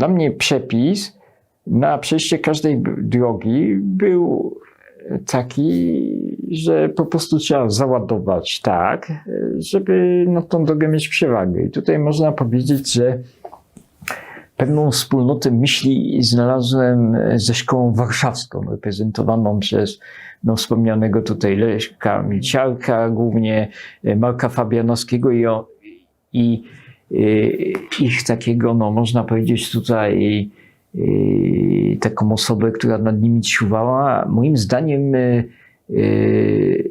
Dla mnie przepis na przejście każdej drogi był taki, że po prostu trzeba załadować tak, żeby na tą drogę mieć przewagę. I tutaj można powiedzieć, że pewną wspólnotę myśli znalazłem ze szkołą warszawską, reprezentowaną przez no, wspomnianego tutaj Leszka Milciarka, głównie Marka Fabianowskiego i, i ich takiego, no można powiedzieć tutaj y, taką osobę, która nad nimi czuwała. Moim zdaniem y, y,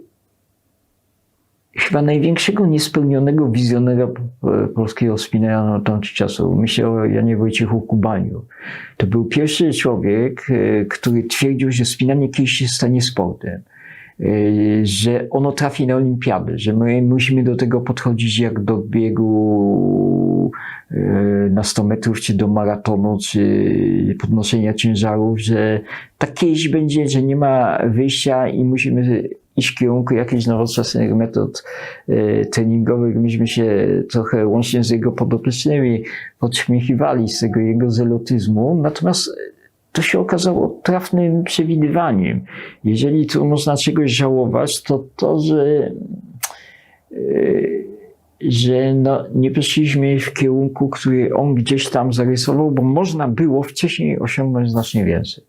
chyba największego niespełnionego wizjonera polskiego spinera na tamtych czasów. Myślę o Janie Wojciechu Kubaniu. To był pierwszy człowiek, który twierdził, że spinanie kiedyś się stanie sportem. Że ono trafi na olimpiadę, że my musimy do tego podchodzić jak do biegu na 100 metrów, czy do maratonu, czy podnoszenia ciężarów, że tak kiedyś będzie, że nie ma wyjścia i musimy iść w kierunku jakichś nowoczesnych metod e, treningowych. Myśmy się trochę łącznie z jego podopiecznymi podśmiechiwali z tego jego zelotyzmu, natomiast to się okazało trafnym przewidywaniem. Jeżeli tu można czegoś żałować, to to, że, yy, że no, nie poszliśmy w kierunku, który on gdzieś tam zarysował, bo można było wcześniej osiągnąć znacznie więcej.